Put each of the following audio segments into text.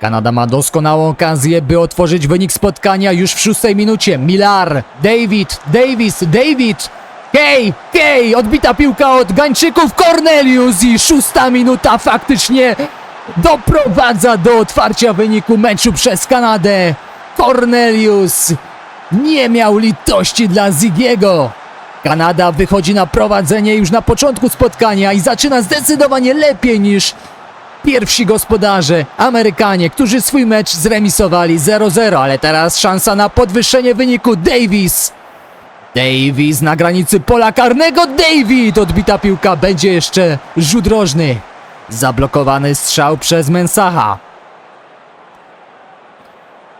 Kanada ma doskonałą okazję, by otworzyć wynik spotkania już w szóstej minucie. Millar, David, Davis, David, Kej, Kej, odbita piłka od Gańczyków, Cornelius i szósta minuta faktycznie doprowadza do otwarcia wyniku meczu przez Kanadę. Cornelius nie miał litości dla Zigiego. Kanada wychodzi na prowadzenie już na początku spotkania i zaczyna zdecydowanie lepiej niż pierwsi gospodarze, Amerykanie, którzy swój mecz zremisowali 0-0, ale teraz szansa na podwyższenie wyniku Davis. Davis na granicy pola karnego, David! Odbita piłka, będzie jeszcze rzut rożny. Zablokowany strzał przez Mensaha.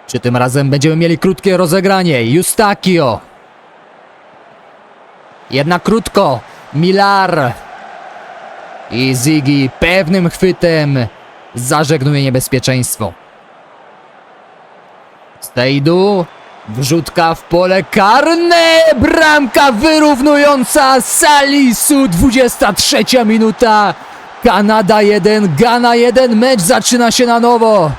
Czy tym razem będziemy mieli krótkie rozegranie? Justakio. Jednak krótko. Milar. I Ziggy pewnym chwytem zażegnuje niebezpieczeństwo. Stejdu. Wrzutka w pole karne. Bramka wyrównująca Salisu. 23 minuta. Kanada 1, Ghana 1. Mecz zaczyna się na nowo.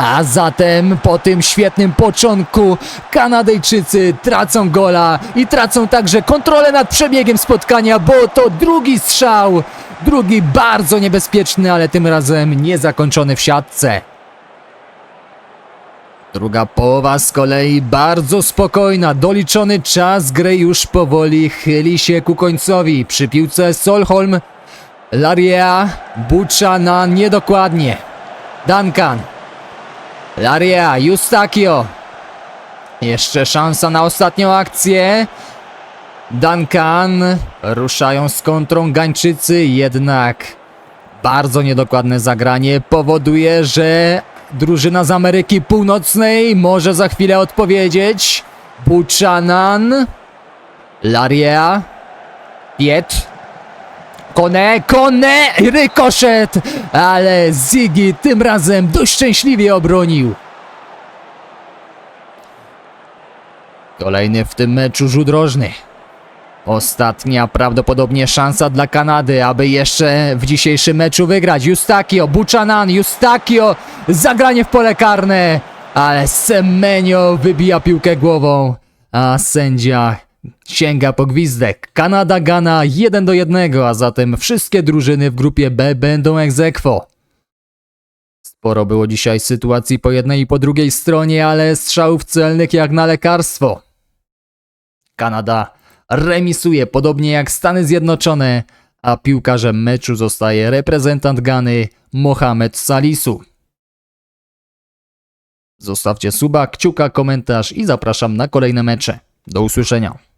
A zatem po tym świetnym początku Kanadyjczycy tracą gola i tracą także kontrolę nad przebiegiem spotkania, bo to drugi strzał, drugi bardzo niebezpieczny, ale tym razem niezakończony w siatce. Druga połowa z kolei bardzo spokojna, doliczony czas gry już powoli chyli się ku końcowi. Przy piłce Solholm, Laria, Buczana niedokładnie. Duncan, Laria, Justakio. Jeszcze szansa na ostatnią akcję. Duncan. Ruszają z kontrą Gańczycy, jednak bardzo niedokładne zagranie powoduje, że drużyna z Ameryki Północnej może za chwilę odpowiedzieć. Buchanan. Laria. Piet. Kone, Kone, rykoszet, ale Ziggy tym razem dość szczęśliwie obronił. Kolejny w tym meczu rzut rożny. Ostatnia prawdopodobnie szansa dla Kanady, aby jeszcze w dzisiejszym meczu wygrać. Justakio, Buchanan, Justakio, zagranie w pole karne, ale Semenio wybija piłkę głową, a sędzia sięga po gwizdek. Kanada Gana 1 do 1, a zatem wszystkie drużyny w grupie B będą aequo. Sporo było dzisiaj sytuacji po jednej i po drugiej stronie, ale strzałów celnych jak na lekarstwo. Kanada remisuje podobnie jak Stany Zjednoczone, a piłkarzem meczu zostaje reprezentant Gany Mohamed Salisu. Zostawcie suba, kciuka, komentarz i zapraszam na kolejne mecze. Do usłyszenia.